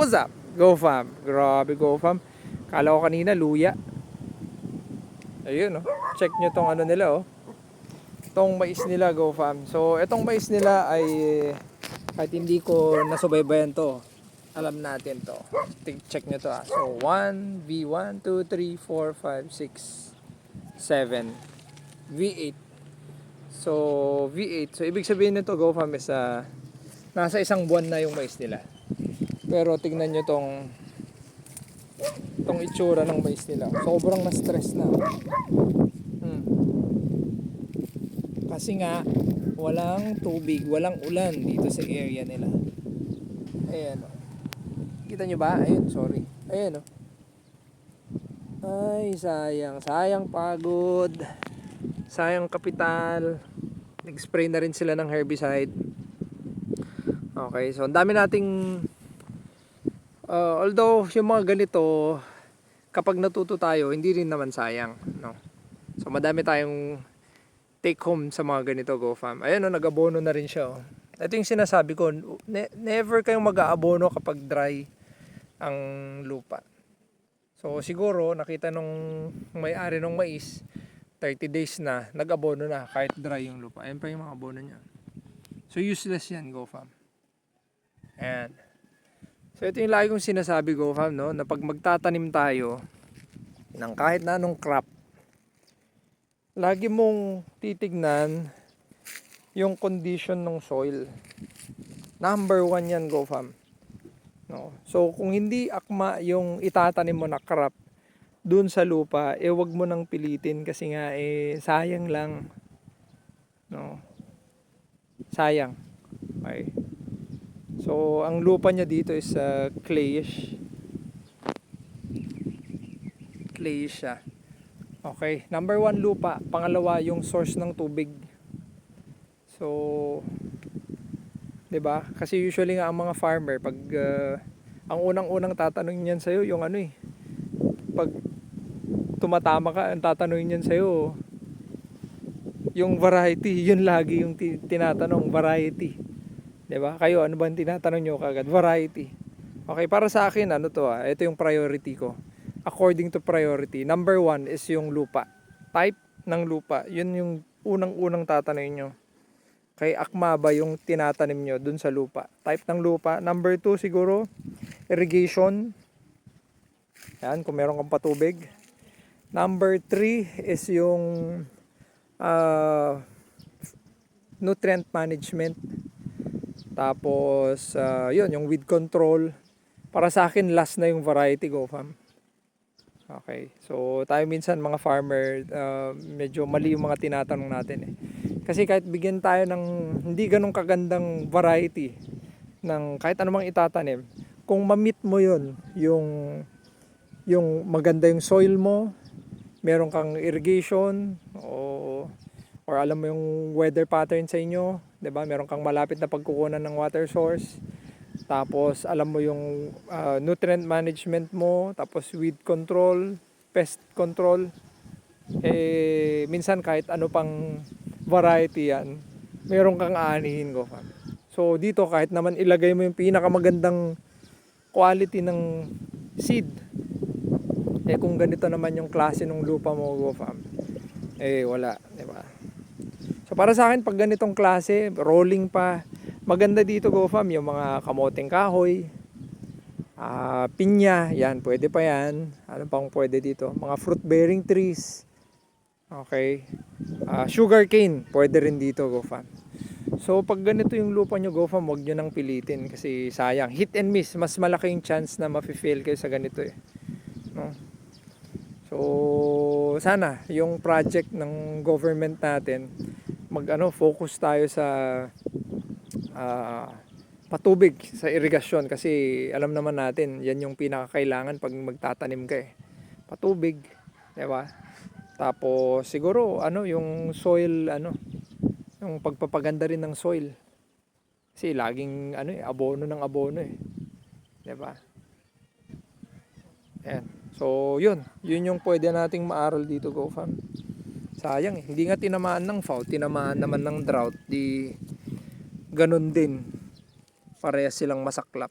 What's up? Go fam. Grabe go fam. Kala ko kanina luya. Ayun oh. Check nyo tong ano nila oh. Tong mais nila go fam. So itong mais nila ay kahit hindi ko nasubaybayan to. Alam natin to. Check nyo to ah. So 1, V1, 2, 3, 4, 5, 6, 7, V8. So V8. So ibig sabihin nito go fam is ah, nasa isang buwan na yung mais nila. Pero tignan nyo tong tong itsura ng mais nila. Sobrang na-stress na. Hmm. Kasi nga, walang tubig, walang ulan dito sa area nila. Ayan o. Kita nyo ba? Ayun, sorry. Ayan o. Ay, sayang. Sayang pagod. Sayang kapital. Nag-spray na rin sila ng herbicide. Okay, so ang dami nating Uh, although yung mga ganito kapag natuto tayo hindi rin naman sayang no? So madami tayong take home sa mga ganito go fam. Ayan oh, nag-abono na rin siya oh. ito yung sinasabi ko ne- never kayong mag-aabono kapag dry ang lupa. So siguro nakita nung may-ari ng mais 30 days na nag-abono na kahit dry yung lupa. Ayan pa yung mga abono niya. So useless yan go fam. Ayan So ito yung lagi kong sinasabi ko fam no, na pag magtatanim tayo ng kahit na anong crop, lagi mong titignan yung condition ng soil. Number one yan go fam. No. So kung hindi akma yung itatanim mo na crop dun sa lupa, eh wag mo nang pilitin kasi nga eh sayang lang. No. Sayang. Okay. So, ang lupa niya dito is uh, clayish. Clayish siya. Okay, number one lupa. Pangalawa, yung source ng tubig. So, 'di ba? Kasi usually nga ang mga farmer pag uh, ang unang-unang tatanungin niyan sa'yo, yung ano eh. Pag tumatama ka, ang tatanungin niyan sa'yo, yung variety, yun lagi yung ti- tinatanong, variety. 'Di ba? Kayo ano ba ang tinatanong nyo kagad? Variety. Okay, para sa akin ano to ah, ito yung priority ko. According to priority, number one is yung lupa. Type ng lupa. Yun yung unang-unang tatanungin nyo. Kay akma ba yung tinatanim nyo dun sa lupa? Type ng lupa. Number two siguro, irrigation. Yan, kung meron kang patubig. Number three is yung ah, nutrient management. Tapos, ah, yun, yung weed control. Para sa akin, last na yung variety go, fam. Okay. So, tayo minsan mga farmer, ah, medyo mali yung mga tinatanong natin eh. Kasi kahit bigyan tayo ng hindi ganong kagandang variety ng kahit anumang itatanim, kung ma-meet mo yun, yung, yung maganda yung soil mo, meron kang irrigation, o, or alam mo yung weather pattern sa inyo, 'di ba? Meron kang malapit na pagkukunan ng water source. Tapos alam mo yung ah, nutrient management mo, tapos weed control, pest control. Eh minsan kahit ano pang variety yan, meron kang aanihin ko. So dito kahit naman ilagay mo yung pinakamagandang quality ng seed. Eh kung ganito naman yung klase ng lupa mo, go. Eh wala, 'di ba? Para sa akin pag ganitong klase, rolling pa, maganda dito go fam yung mga kamoteng kahoy, ah pinya, yan pwede pa yan. Ano pang pwede dito? Mga fruit bearing trees. Okay. Ah sugar cane, pwede rin dito go fam. So pag ganito yung lupa nyo go fam, wag nyo nang pilitin kasi sayang. Hit and miss, mas malaki yung chance na mafe-fail kayo sa ganito eh. No? So sana yung project ng government natin mag ano focus tayo sa ah, patubig sa irigasyon kasi alam naman natin yan yung pinakakailangan pag magtatanim ka eh. Patubig, 'di ba? Tapos siguro ano yung soil ano yung pagpapaganda rin ng soil. Kasi laging ano eh abono ng abono eh. 'Di ba? Yan. So, yun. Yun yung pwede nating maaral dito, GoFam. Sayang eh. Hindi nga tinamaan ng foul. Tinamaan naman ng drought. Di ganun din. Parehas silang masaklap.